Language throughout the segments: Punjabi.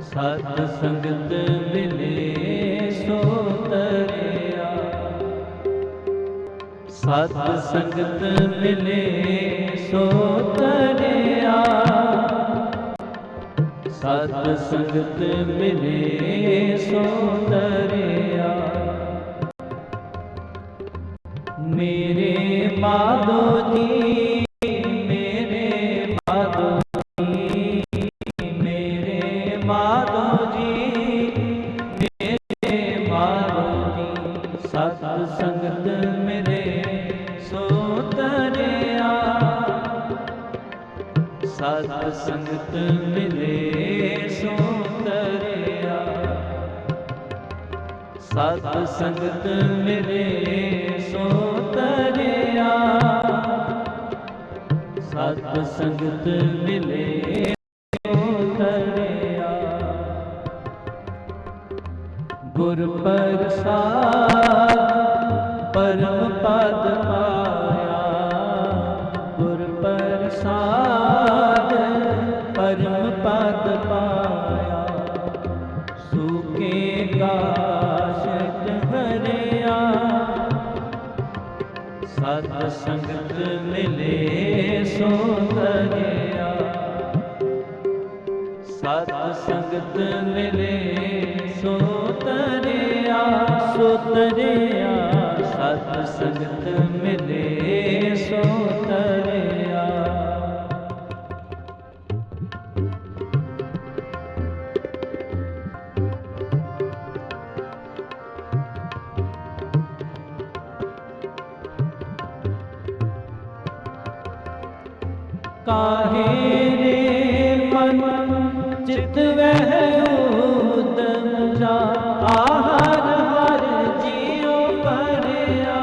ਸਤ ਸੰਗਤ ਮਿਲੇ ਸੋ ਤਰਿਆ। ਸਤ ਸੰਗਤ ਮਿਲੇ ਸੋ ਤਰਿਆ। ਸਤ ਸੰਗਤ ਮਿਲੇ ਸੋ ਤਰਿਆ। ਮੇਰੇ ਮਾਧੋ ਜੀ ਸੰਗਤ ਮਿਲੇ ਸੋ ਤਰਿਆ ਸਤ ਸੰਗਤ ਮਿਲੇ ਸੋ ਤਰਿਆ ਸਤ ਸੰਗਤ ਮਿਲੇ ਸੋ ਤਰਿਆ ਗੁਰ ਪ੍ਰਸਾਦ ਪਰਮ ਪਦ ਪਾ ਪਰਮ ਪਦ ਪਾਇਆ। ਸੂਕੇ ਕਾਸ਼ਟ ਹਰਿਆ ਸਤ ਸੰਗਤ ਮਿਲੇ ਸੋ ਤਰਿਆ। ਸਤ ਸੰਗਤ ਮਿਲੇ ਸੋ ਤਰਿਆ ਸੋ ਤਰਿਆ। ਸਤ ਸੰਗਤ ਮਿਲੇ ਸੋ ਕਾਹੇ ਰੇ ਮਨ ਚਿਤ ਵਹਿ ਉਦਮ ਜਾ ਆਹਰ ਹਰ ਜੀਉ ਪਰਿਆ।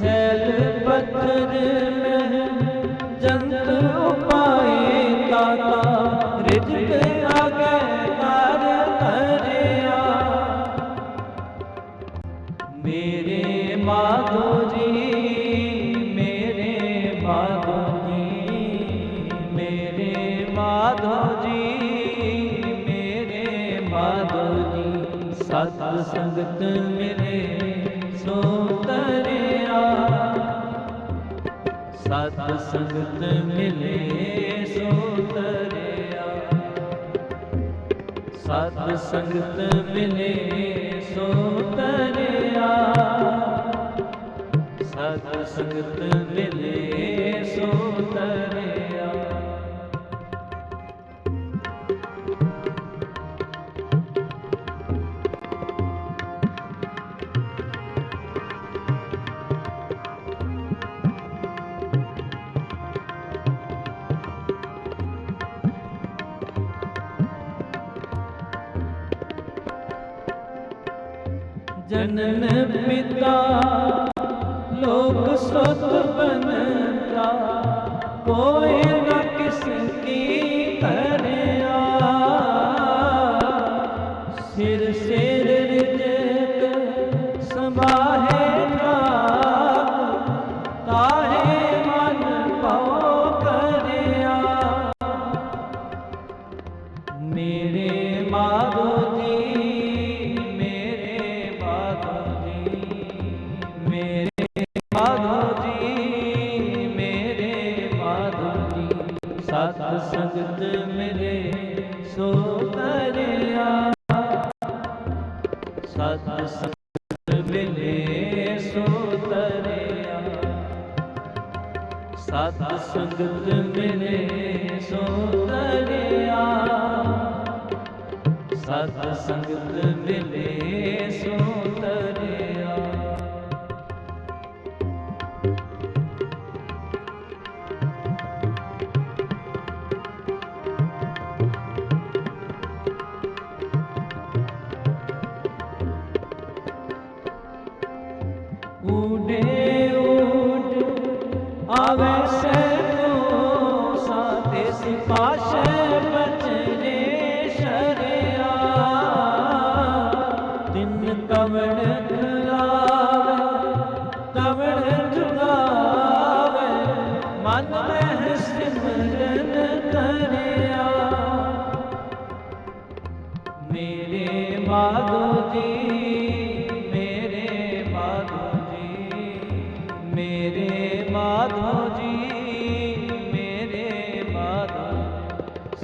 ਸੈਲ ਪੱਥਰ ਮਹਿ ਜੰਤ ਉਪਾਏ ਤਾਤਾ ਰਿਜਕ ਮੇਰੇ ਮਾਧੋ ਜੀ, ਮੇਰੇ ਮਾਧੋ ਜੀ, ਸਤ ਸੰਗਤ ਮਿਲੇ ਸੋ ਤਰਿਆ ਸਤ ਸੰਗਤ ਮਿਲੇ ਸੋ ਤਰਿਆ ਸਤ ਸੰਗਤ ਮਿਲੇ ਸੋ ਤਰਿਆ ਸਤ ਸੰਗਤ ਮਿਲੇ ਸੋ ਤਰਿਆ ਜਨਨ ਪਿਤਾ ਲੋਕ ਸੁਤ ਬਨਤਾ ਕੋਈ ਨਾ ਕਿਸ ਕੀ ਕਰਿਆ ਸੰਗਤ ਮਿਲੇ ਸੋ ਤਰਿਆ ਸਤ ਸੰਗਤ ਮਿਲੇ ਸੋ ਤਰਿਆ ਸਤ ਸੰਗਤ ਮਿਲੇ ਸੋ ਤਰਿਆ ਸਤ ਸੰਗਤ ਮਿਲੇ ਸੋ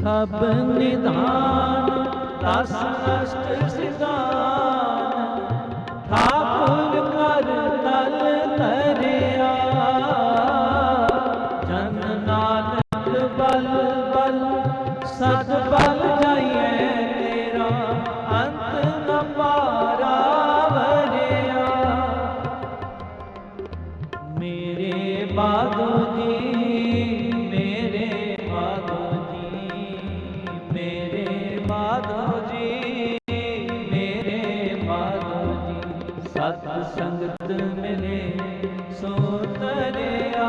ਸਭ ਨਿਧਾਨ ਦਸ ਅਸ਼ਟ ਸਿਧਾਨ। ਸਤ ਸੰਗਤ ਮਿਲੇ ਸੋ ਤਰਿਆ।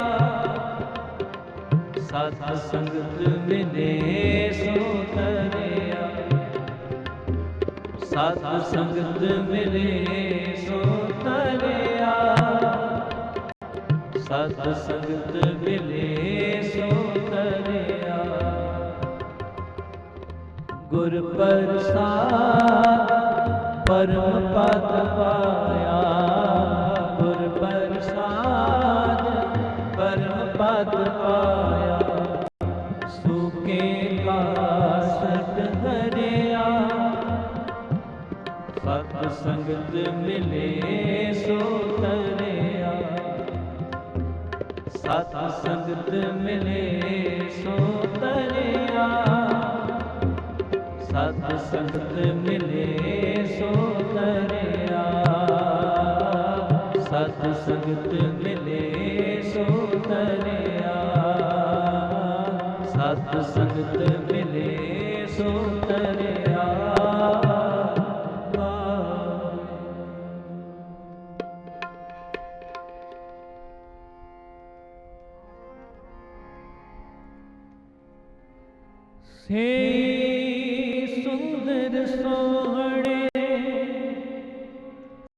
ਸਤ ਸੰਗਤ ਮਿਲੇ ਸੋ ਤਰਿਆ। ਸਤ ਸੰਗਤ ਮਿਲੇ ਸੋ ਤਰਿਆ। ਸਤ ਸੰਗਤ ਮਿਲੇ ਸੋ ਤਰਿਆ। ਗੁਰ ਪ੍ਰਸਾਦ ਪਰਮ ਪਦ ਮਿਲੇ ਸੋ ਤਰਿਆ ਸਤ ਸੰਗਤ ਮਿਲੇ ਸੋ ਤਰਿਆ ਸਤ ਸੰਗਤ ਮਿਲੇ ਸੋ ਤਰਿਆ ਸਤ ਸੰਗਤ ਮਿਲੇ ਸੋ ਤਰਿਆ ਸਤ ਸੰਗਤ ਮਿਲੇ ਸੋ ਤਰਿਆ हे सुंदर सोहणे